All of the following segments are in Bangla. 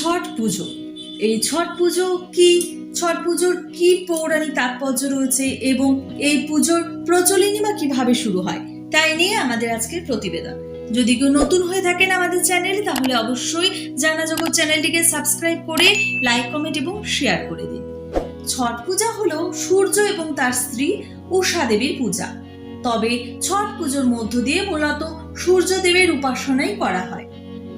ছট পুজো। এই ছট পুজো কি? ছট পুজোর কি পৌরাণিক তাৎপর্য রয়েছে এবং এই পুজোর প্রচলিনী বা কীভাবে শুরু হয়? তাই নিয়ে আমাদের আজকের প্রতিবেদন। যদি কেউ নতুন হয়ে থাকেন আমাদের চ্যানেলে, তাহলে অবশ্যই জানা জগৎ চ্যানেলটিকে সাবস্ক্রাইব করে লাইক, কমেন্ট এবং শেয়ার করে দিন। ছট পূজা হলো সূর্য এবং তার স্ত্রী উষা দেবীর পূজা। তবে ছট পুজোর মধ্য দিয়ে মূলত সূর্যদেবের উপাসনাই করা হয়।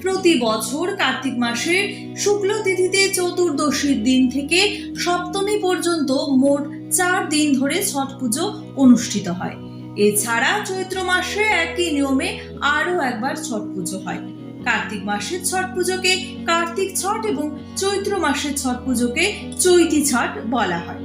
প্রতি বছর কার্তিক মাসের শুক্ল তিথিতে চতুর্দশীর দিন থেকে সপ্তমী পর্যন্ত মোট চার দিন ধরে ছট পুজো অনুষ্ঠিত হয়। এছাড়া চৈত্র মাসে একই নিয়মে আরও একবার ছট পুজো হয়। কার্তিক মাসের ছট পুজোকে কার্তিক ছট এবং চৈত্র মাসের ছট পুজোকে চৈতি ছট বলা হয়।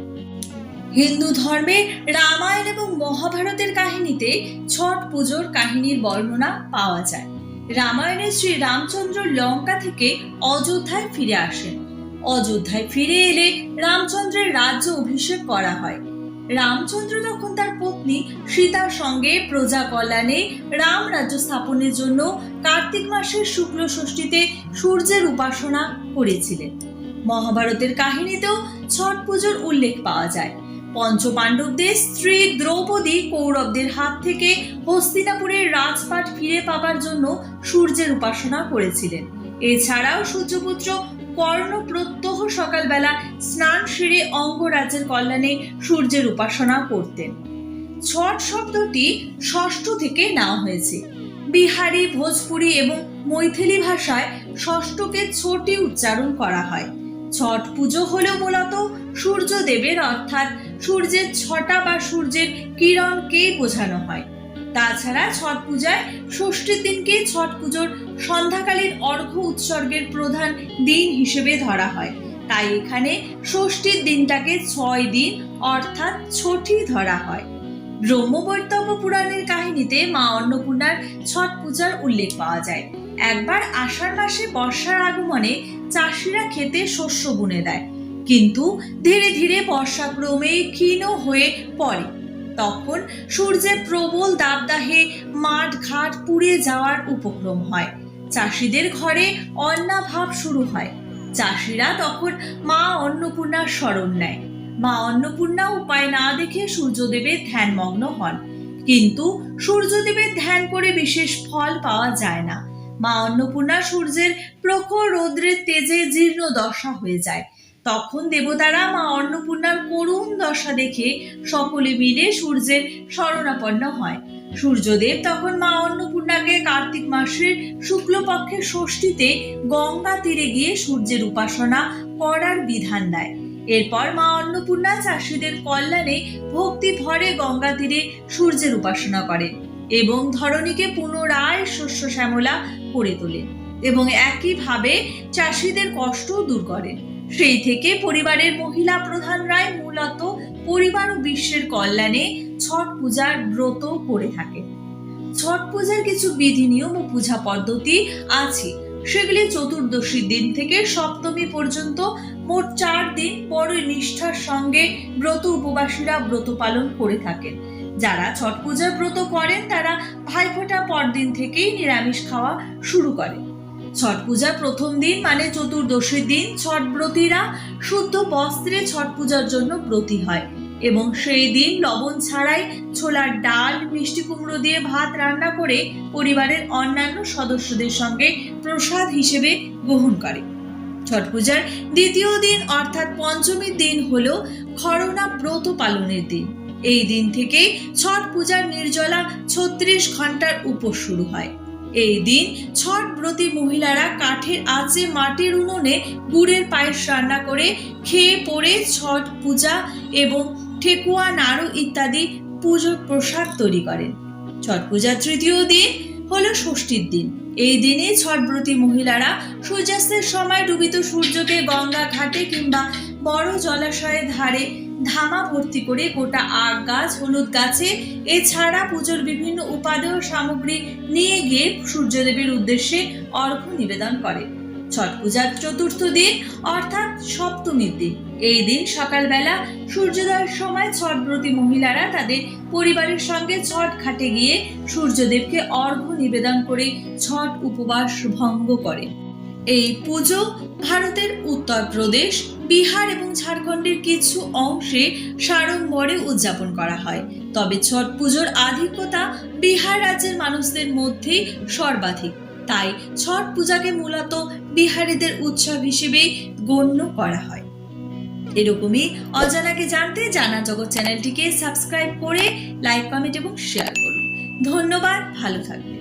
হিন্দু ধর্মে রামায়ণ এবং মহাভারতের কাহিনীতে ছট পুজোর কাহিনীর বর্ণনা পাওয়া যায়। রামায়ণে শ্রী রামচন্দ্র লঙ্কা থেকে অযোধ্যায় ফিরে আসেন। অযোধ্যায় ফিরে এলে রামচন্দ্রের রাজ্য অভিষেক করা হয়। রামচন্দ্র তখন তার পত্নী সীতার সঙ্গে প্রজা কল্যাণে রাম রাজ্য স্থাপনের জন্য কার্তিক মাসের শুক্ল ষষ্ঠীতে সূর্যের উপাসনা করেছিলেন। মহাভারতের কাহিনীতেও ছট পুজোর উল্লেখ পাওয়া যায়। পঞ্চপাণ্ডবদের স্ত্রী দ্রৌপদী কৌরবদের হাত থেকে হস্তিনাপুরের রাজপাট ফিরে পাবার জন্য সূর্যের উপাসনা করেছিলেন। এছাড়াও সূর্যপুত্র কর্ণ প্রত্যহ সকালবেলা স্নান সেরে অঙ্গরাজ্যের কল্যাণে সূর্যের উপাসনা করতেন। ছট শব্দটি ষষ্ঠ থেকে নেওয়া হয়েছে। বিহারি, ভোজপুরি এবং মৈথিলি ভাষায় ষষ্ঠকে ছোটি উচ্চারণ করা হয়। ছট পুজো হলো মূলত সূর্যদেবের অর্থাৎ সূর্যের ছটা বা সূর্যের কিরণকেই বোঝানো হয়? তাছাড়া ছট পূজায় ষষ্ঠীর দিনকে ছট পুজোর সন্ধ্যাকালীন অর্ঘ্য উৎসর্গের প্রধান দিন হিসেবে ধরা হয়। তাই এখানে ষষ্ঠীর দিনটাকে ছয় দিন অর্থাৎ ছটি ধরা হয়। ব্রহ্মবৈতব্য পুরাণের কাহিনীতে মা অন্নপূর্ণার ছট পূজার উল্লেখ পাওয়া যায়। একবার আষাঢ় মাসে বর্ষার আগমনে চাষিরা খেতে শস্য বুনে দেয়। কিন্তু ধীরে ধীরে বর্ষাক্রমে ক্ষীণ হয়ে পড়ে। তখন সূর্যের প্রবল দাবদাহে মাঠ ঘাট পুড়ে যাওয়ার উপক্রম হয়। চাষিদের ঘরে অন্নাভাব শুরু হয়। চাষিরা তখন মা অন্নপূর্ণার স্মরণ নেয়। মা অন্নপূর্ণা উপায় না দেখে সূর্যদেবের ধ্যানমগ্ন হন। কিন্তু সূর্যদেবের ধ্যান করে বিশেষ ফল পাওয়া যায় না। মা অন্নপূর্ণা সূর্যের প্রখর রৌদ্রের তেজে জীর্ণ দশা হয়ে যায়। তখন দেবতারা মা অন্নপূর্ণার করুণ দশা দেখে সকলে মিলে সূর্যের শরণাপন্ন হয়। সূর্যদেব তখন মা অন্নপূর্ণাকে কার্তিক মাসের শুক্লপক্ষের ষষ্ঠীতে গঙ্গা তীরে গিয়ে সূর্যের উপাসনা করার বিধান দেয়। এরপর মা অন্নপূর্ণা চাষিদের কল্যাণে ভক্তি ভরে গঙ্গা তীরে সূর্যের উপাসনা করেন এবং ধরণীকে পুনরায় শস্য শ্যামলা করে তোলেন এবং একইভাবে চাষিদের কষ্টও দূর করেন। সেই থেকে পরিবারের মহিলা প্রধানরাই মূলত পরিবার ও বিশ্বের কল্যাণে ছট পূজার ব্রত করে থাকে ছট পূজার কিছু বিধি নিয়ম ও পূজা পদ্ধতি আছে। সেগুলি চতুর্দশীর দিন থেকে সপ্তমী পর্যন্ত মোট চার দিন বড় নিষ্ঠার সঙ্গে ব্রত উপবাসীরা ব্রত পালন করে থাকেন। যারা ছট পূজার ব্রত করেন, তারা ভাইফোঁটা পরদিন থেকেই নিরামিষ খাওয়া শুরু করে ছট পূজার প্রথম দিন মানে চতুর্দশীর দিন ছট ব্রতীরা শুদ্ধ বস্ত্রে ছট পূজার জন্য ব্রতী হয়। এবং সেই দিন লবণ ছাড়াই ছোলার ডাল, মিষ্টি কুমড়ো দিয়ে ভাত রান্না করে পরিবারের অন্যান্য সদস্যদের সঙ্গে প্রসাদ হিসেবে গ্রহণ করে। ছট পূজার দ্বিতীয় দিন অর্থাৎ পঞ্চমীর দিন হল খরনা ব্রত পালনের দিন। এই দিন থেকে ছট পূজার নির্জলা ছত্রিশ ঘণ্টার উপোস শুরু হয়। এই দিন ছট ব্রতী মহিলারা কাঠের আঁচে মাটির উনুনে গুড়ের পায়েস রান্না করে খেয়ে পরে ছট পূজা এবং ঠেকুয়া, নাড়ু ইত্যাদি পুজোর প্রসাদ তৈরি করেন। ছট পূজার তৃতীয় দিন হলো ষষ্ঠীর দিন। এই দিনে ছটব্রতী মহিলারা সূর্যাস্তের সময় ডুবিত সূর্যকে গঙ্গা ঘাটে কিংবা বড় জলাশয়ের ধারে ধামা ভর্তি করে গোটা আগ গাছ, হলুদ গাছে। এছাড়া পুজোর বিভিন্ন উপাদেয় সামগ্রী নিয়ে গিয়ে সূর্যদেবের উদ্দেশ্যে অর্ঘ্য নিবেদন করে। ছট পূজার চতুর্থ দিন, অর্থাৎ সপ্তমীর দিন। এই দিন সকালবেলা সূর্যোদয়ের সময় ছটব্রতী মহিলারা তাদের পরিবারের সঙ্গে ছট ঘাটে গিয়ে সূর্যদেবকে অর্ঘ্য নিবেদন করে ছট উপবাস ভঙ্গ করে। এই পুজো ভারতের উত্তরপ্রদেশ বিহার এবং ঝাড়খণ্ডের কিছু অংশে সাড়ম্বরে উদযাপন করা হয়। তবে ছট পুজোর আধিক্যতা বিহার রাজ্যের মানুষদের মধ্যে সর্বাধিক। তাই ছট পূজাকে মূলত বিহারিদের উৎসব হিসেবেই গণ্য করা হয়। এরকমই অজানাকে জানতে জানা জগৎ চ্যানেলটিকে সাবস্ক্রাইব করে, লাইক, কমেন্ট এবং শেয়ার করুন। ধন্যবাদ, ভালো থাকবেন।